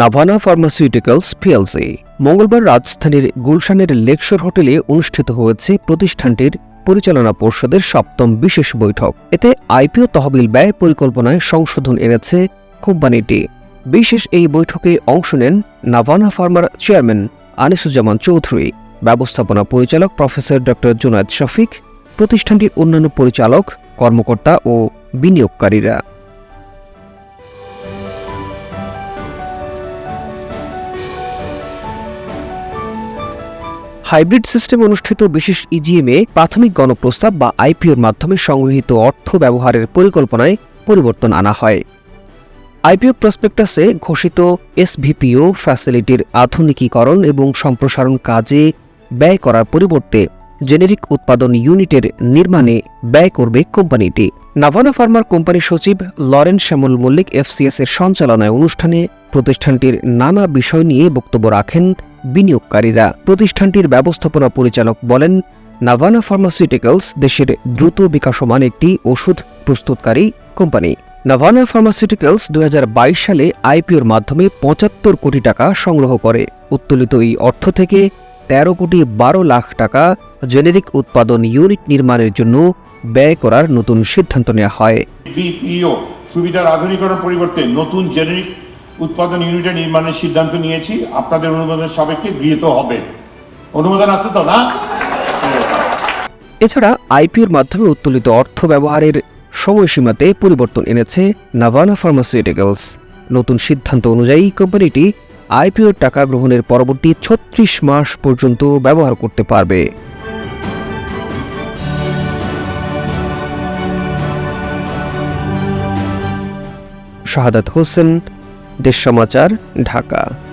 Navana pharmaceuticals PLC মঙ্গলবার রাজধানীর গুলশানের লেকশোর হোটেলে অনুষ্ঠিত হয়েছে প্রতিষ্ঠানটির পরিচালনা পর্ষদের সপ্তম বিশেষ বৈঠক। এতে আইপিও তহবিল ব্যয় পরিকল্পনায় সংশোধন এনেছে কোম্পানিটি। বিশেষ এই বৈঠকে অংশ নেন নাভানা ফার্মার চেয়ারম্যান আনিসুজ্জামান চৌধুরী। ব্যবস্থাপনা পরিচালক প্রফেসর ড জুনায়দ শফিক, প্রতিষ্ঠানটির অন্যান্য পরিচালক, কর্মকর্তা ও বিনিয়োগকারীরা। হাইব্রিড সিস্টেম অনুষ্ঠিত বিশেষ ইজিএমে প্রাথমিক গণপ্রস্তাব বা আইপিওর মাধ্যমে সংগৃহীত অর্থ ব্যবহারের পরিকল্পনায় পরিবর্তন আনা হয়। আইপিও প্রসপেক্টাসে ঘোষিত এসভিপিও ফ্যাসিলিটির আধুনিকীকরণ এবং সম্প্রসারণ কাজে ব্যয় করার পরিবর্তে জেনেরিক উৎপাদন ইউনিটের নির্মাণে ব্যয় করবে কোম্পানিটি। নাভানা ফার্মার কোম্পানির সচিব লরেন শ্যামল মল্লিক এফসিএস এর সঞ্চালনায় অনুষ্ঠানে প্রতিষ্ঠানটির নানা বিষয় নিয়ে বক্তব্য রাখেন বিনিয়োগকারীরা। প্রতিষ্ঠানটির ব্যবস্থাপনা পরিচালক বলেন নাভানা ফার্মাসিউটিক্যালস দেশের দ্রুত বিকাশমান একটি ওষুধ প্রস্তুতকারী কোম্পানি। নাভানা ফার্মাসিউটিক্যালস দু হাজার বাইশ সালে আইপিওর মাধ্যমে পঁচাত্তর কোটি টাকা সংগ্রহ করে। উত্তোলিত এই অর্থ থেকে তেরো কোটি বারো লাখ টাকা জেনেরিক উৎপাদন ইউনিট নির্মাণের জন্য ব্যয় করার নতুন সিদ্ধান্ত নেওয়া হয়। সুবিধার আধুনিকরণ পরিবর্তে নতুন জেনেরিক উৎপাদন ইউনিটের নির্মাণের সিদ্ধান্ত নিয়েছি। আপনাদের অনুমোদন সাপেক্ষে গৃহীত হবে। অনুমোদন আছে তো, না? এছাড়া আইপিওর মাধ্যমে উত্তোলিত অর্থ ব্যবহারের সময়সীমাতে পরিবর্তন এনেছে নাভানা ফার্মাসিউটিক্যালস নতুন সিদ্ধান্ত অনুযায়ী কোম্পানিটি আইপিওর টাকা গ্রহণের পরবর্তী ছত্রিশ মাস পর্যন্ত ব্যবহার করতে পারবে। শাহাদাত হোসেন দেশ সমাচার ঢাকা।